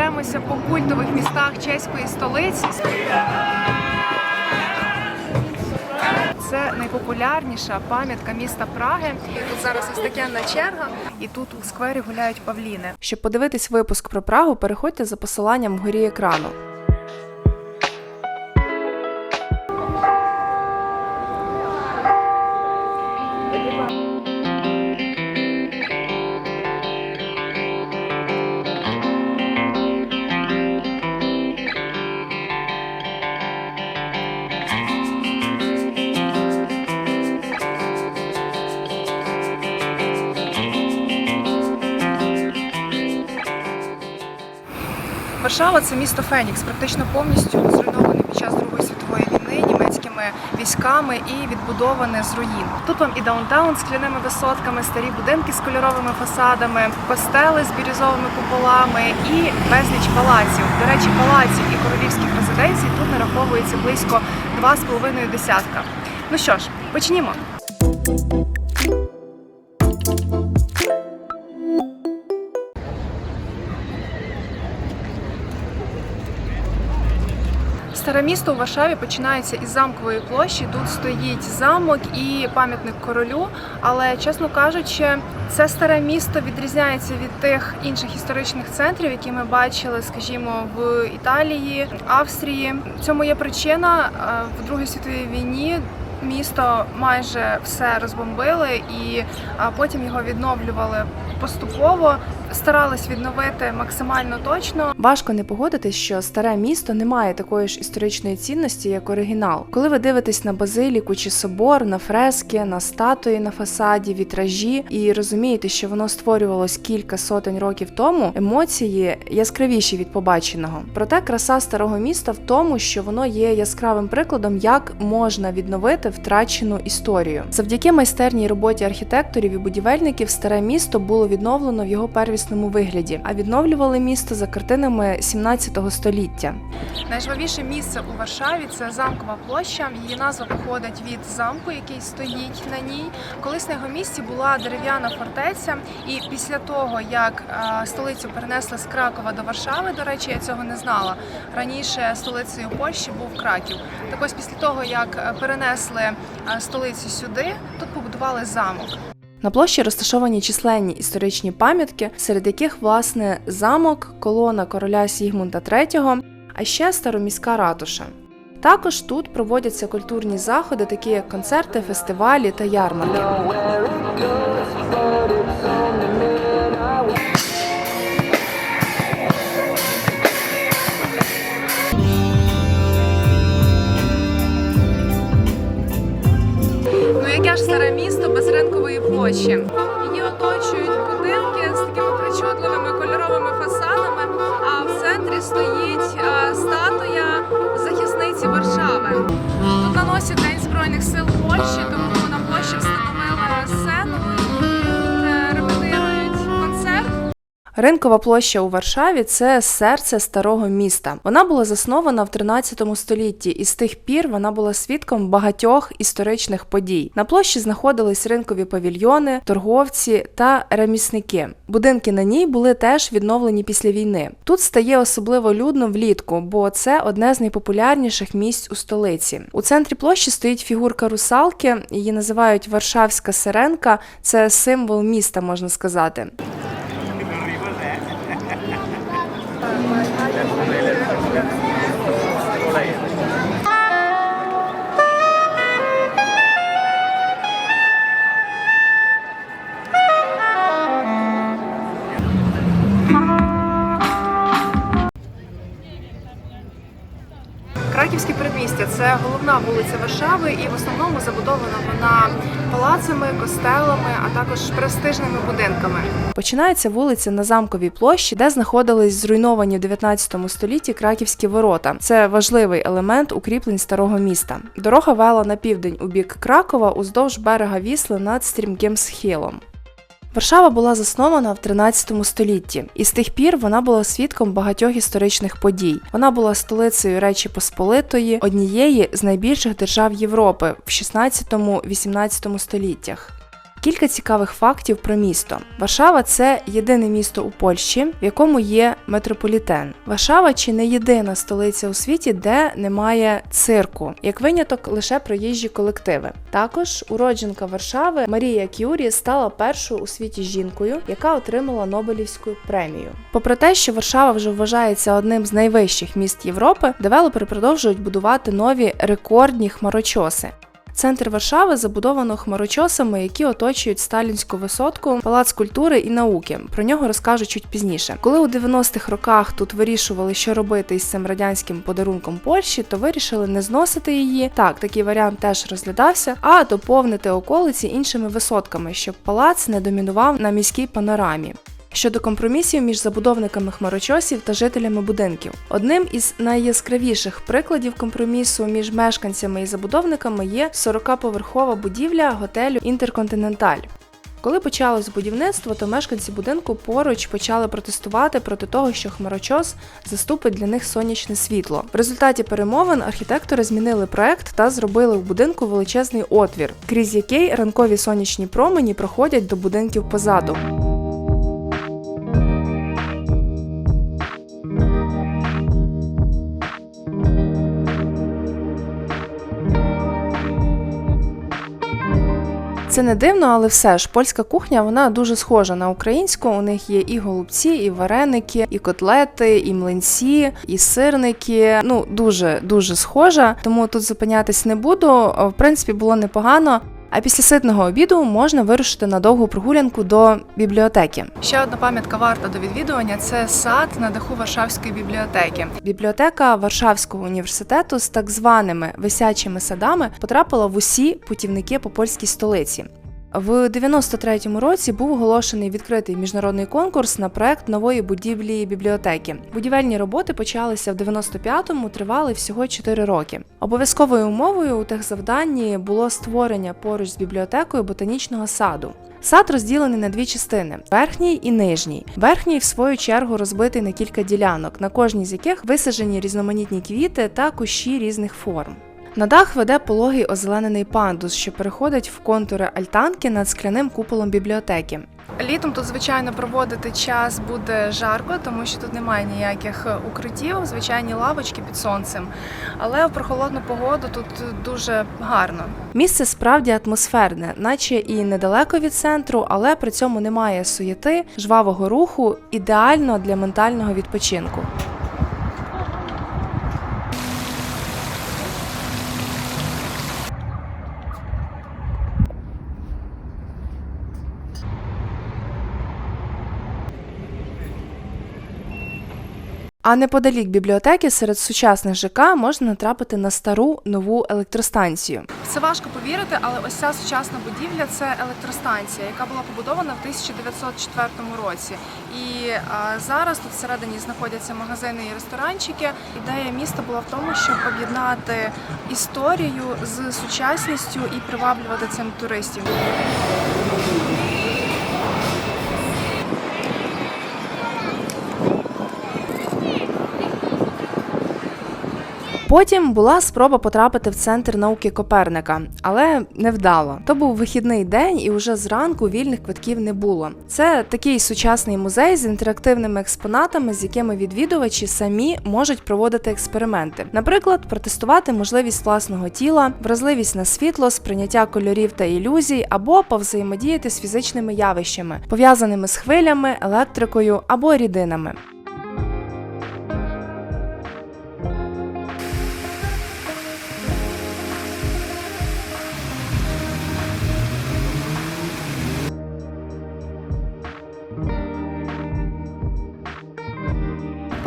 пройдемося по культових містах чеської столиці. Це найпопулярніша пам'ятка міста Праги. Тут зараз ось такенна черга, і тут у сквері гуляють павліни. Щоб подивитись випуск про Прагу, переходьте за посиланням вгорі екрану. Варшава це місто Фенікс, практично повністю зруйноване під час Другої світової війни німецькими військами і відбудоване з руїн. Тут вам і даунтаун з скляними висотками, старі будинки з кольоровими фасадами, костели з бірюзовими куполами і безліч палаців. До речі, палаців і королівських резиденцій тут нараховується близько 2,5 десятка. Ну що ж, почнімо. Старе місто у Варшаві починається із замкової площі. Тут стоїть замок і пам'ятник королю. Але, чесно кажучи, це старе місто відрізняється від тих інших історичних центрів, які ми бачили, скажімо, в Італії, Австрії. Цьому є причина Е, в Другій світовій війні. Місто майже все розбомбили, і а, потім його відновлювали поступово. Старались відновити максимально точно. Важко не погодитись, що старе місто не має такої ж історичної цінності, як оригінал. Коли ви дивитесь на базиліку чи собор, на фрески, на статуї на фасаді, вітражі і розумієте, що воно створювалось кілька сотень років тому, емоції яскравіші від побаченого. Проте краса старого міста в тому, що воно є яскравим прикладом, як можна відновити втрачену історію. Завдяки майстерній роботі архітекторів і будівельників старе місто було відновлено в його первісному вигляді, а відновлювали місто за картинами 17 століття. Найжвавіше місце у Варшаві це замкова площа. Її назва походить від замку, який стоїть на ній. Колись на його місці була дерев'яна фортеця, і після того, як е, столицю перенесли з Кракова до Варшави, до речі, я цього не знала. Раніше столицею Польщі був Краків. Так ось після того, як е, перенесли е, столицю сюди, тут побудували замок. На площі розташовані численні історичні пам'ятки, серед яких власне замок, колона короля Сігмунда III, а ще староміська ратуша. Також тут проводяться культурні заходи, такі як концерти, фестивалі та ярмарки. Площі? Її оточують будинки з такими причудливими кольоровими фасадами. А в центрі стоїть е, статуя захисниці Варшави. Тут наносять День Збройних сил Польщі, тому Ринкова площа у Варшаві це серце старого міста. Вона була заснована в 13 столітті, і з тих пір вона була свідком багатьох історичних подій. На площі знаходились ринкові павільйони, торговці та ремісники. Будинки на ній були теж відновлені після війни. Тут стає особливо людно влітку, бо це одне з найпопулярніших місць у столиці. У центрі площі стоїть фігурка русалки, її називають Варшавська сиренка. Це символ міста, можна сказати. Це головна вулиця Варшави, і в основному забудована вона палацами, костелами, а також престижними будинками. Починається вулиця на замковій площі, де знаходились зруйновані в 19 столітті краківські ворота. Це важливий елемент укріплень старого міста. Дорога вела на південь у бік Кракова уздовж берега Вісли над стрімким схилом. Варшава була заснована в 13 столітті, і з тих пір вона була свідком багатьох історичних подій. Вона була столицею Речі Посполитої, однієї з найбільших держав Європи в 16-18 століттях. Кілька цікавих фактів про місто. Варшава це єдине місто у Польщі, в якому є метрополітен. Варшава чи не єдина столиця у світі, де немає цирку, як виняток лише проїжджі колективи. Також уродженка Варшави Марія Кюрі стала першою у світі жінкою, яка отримала Нобелівську премію. Попри те, що Варшава вже вважається одним з найвищих міст Європи, девелопери продовжують будувати нові рекордні хмарочоси. Центр Варшави забудовано хмарочосами, які оточують сталінську висотку, палац культури і науки. Про нього розкажу чуть пізніше. Коли у 90-х роках тут вирішували, що робити із цим радянським подарунком Польщі, то вирішили не зносити її. Так, такий варіант теж розглядався, а доповнити околиці іншими висотками, щоб палац не домінував на міській панорамі. Щодо компромісів між забудовниками хмарочосів та жителями будинків, одним із найяскравіших прикладів компромісу між мешканцями і забудовниками є 40-поверхова будівля готелю Інтерконтиненталь. Коли почалось будівництво, то мешканці будинку поруч почали протестувати проти того, що хмарочос заступить для них сонячне світло. В результаті перемовин архітектори змінили проект та зробили в будинку величезний отвір, крізь який ранкові сонячні промені проходять до будинків позаду. Це не дивно, але все ж польська кухня вона дуже схожа на українську. У них є і голубці, і вареники, і котлети, і млинці, і сирники. Ну дуже дуже схожа. Тому тут зупинятись не буду. В принципі, було непогано. А після ситного обіду можна вирушити на довгу прогулянку до бібліотеки. Ще одна пам'ятка варта до відвідування це сад на даху Варшавської бібліотеки. Бібліотека Варшавського університету з так званими висячими садами потрапила в усі путівники по польській столиці. В 93-му році був оголошений відкритий міжнародний конкурс на проект нової будівлі бібліотеки. Будівельні роботи почалися в 95-му, тривали всього 4 роки. Обов'язковою умовою у техзавданні було створення поруч з бібліотекою ботанічного саду. Сад розділений на дві частини: верхній і нижній. Верхній, в свою чергу, розбитий на кілька ділянок, на кожній з яких висаджені різноманітні квіти та кущі різних форм. На дах веде пологий озеленений пандус, що переходить в контури альтанки над скляним куполом бібліотеки. Літом тут, звичайно, проводити час буде жарко, тому що тут немає ніяких укриттів, звичайні лавочки під сонцем. Але в прохолодну погоду тут дуже гарно. Місце справді атмосферне, наче і недалеко від центру, але при цьому немає суєти, жвавого руху, ідеально для ментального відпочинку. А неподалік бібліотеки серед сучасних ЖК можна натрапити на стару нову електростанцію. Це важко повірити, але ось ця сучасна будівля це електростанція, яка була побудована в 1904 році. І зараз тут всередині знаходяться магазини і ресторанчики. Ідея міста була в тому, щоб об'єднати історію з сучасністю і приваблювати цим туристів. Потім була спроба потрапити в центр науки Коперника, але невдало. То був вихідний день, і вже зранку вільних квитків не було. Це такий сучасний музей з інтерактивними експонатами, з якими відвідувачі самі можуть проводити експерименти. Наприклад, протестувати можливість власного тіла, вразливість на світло, сприйняття кольорів та ілюзій, або повзаємодіяти з фізичними явищами, пов'язаними з хвилями, електрикою або рідинами.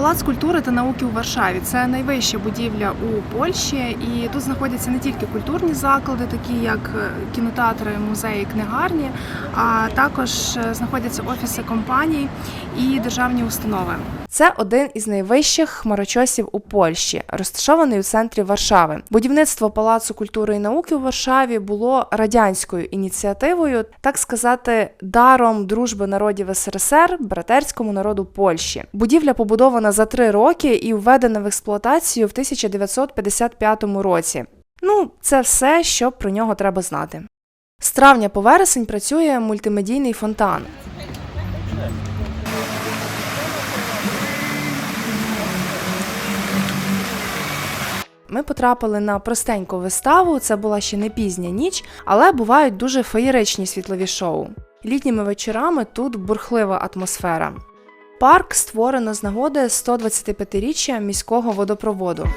Палац культури та науки у Варшаві це найвища будівля у Польщі, і тут знаходяться не тільки культурні заклади, такі як е, кінотеатри, музеї, книгарні, а також е, знаходяться офіси компаній і державні установи. Це один із найвищих хмарочосів у Польщі, розташований у центрі Варшави. Будівництво Палацу культури і науки у Варшаві було радянською ініціативою, так сказати, даром дружби народів СРСР братерському народу Польщі. Будівля побудована за три роки і введена в експлуатацію в 1955 році. Ну, це все, що про нього треба знати. З травня по вересень працює мультимедійний фонтан. Ми потрапили на простеньку виставу. Це була ще не пізня ніч, але бувають дуже феєричні світлові шоу. Літніми вечорами тут бурхлива атмосфера. Парк створено з нагоди 125-річчя міського водопроводу.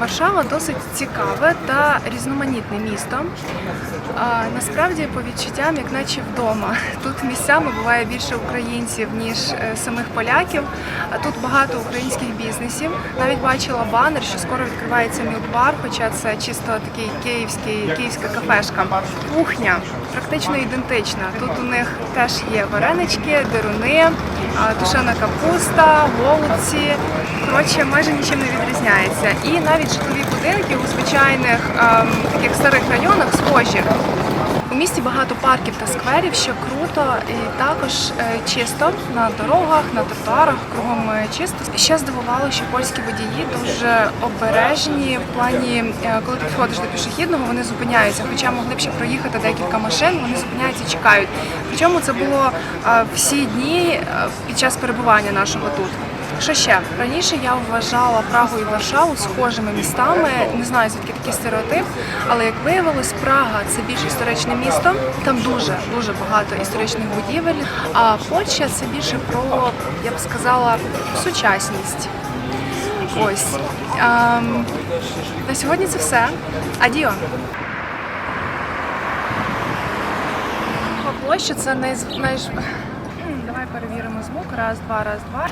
Варшава досить цікаве та різноманітне місто. А, насправді, по відчуттям, як наче вдома. Тут місцями буває більше українців, ніж е, самих поляків. А тут багато українських бізнесів. Навіть бачила банер, що скоро відкривається мілкбар, хоча це чисто такий київський, київська кафешка. Кухня практично ідентична. Тут у них теж є варенички, деруни, тушена капуста, голубці. Коротше, майже нічим не відрізняється. І навіть житлові будинки у звичайних ем, таких старих районах схожі. У місті багато парків та скверів, що круто, і також е, чисто на дорогах, на тротуарах, кругом е, чисто. Ще здивувало, що польські водії дуже обережні в плані, е, коли ти підходиш до пішохідного, вони зупиняються. Хоча могли б ще проїхати декілька машин, вони зупиняються і чекають. Причому це було всі дні під час перебування нашого тут. Що ще раніше я вважала Прагу і Варшаву схожими містами. Не знаю звідки такий стереотип, але як виявилось, Прага це більш історичне місто. Там дуже дуже багато історичних будівель. А Польща це більше про я б сказала сучасність. Ось ем, на сьогодні це все. Адіо. Площа це найж... Давай перевіримо звук. Раз, два, раз, два.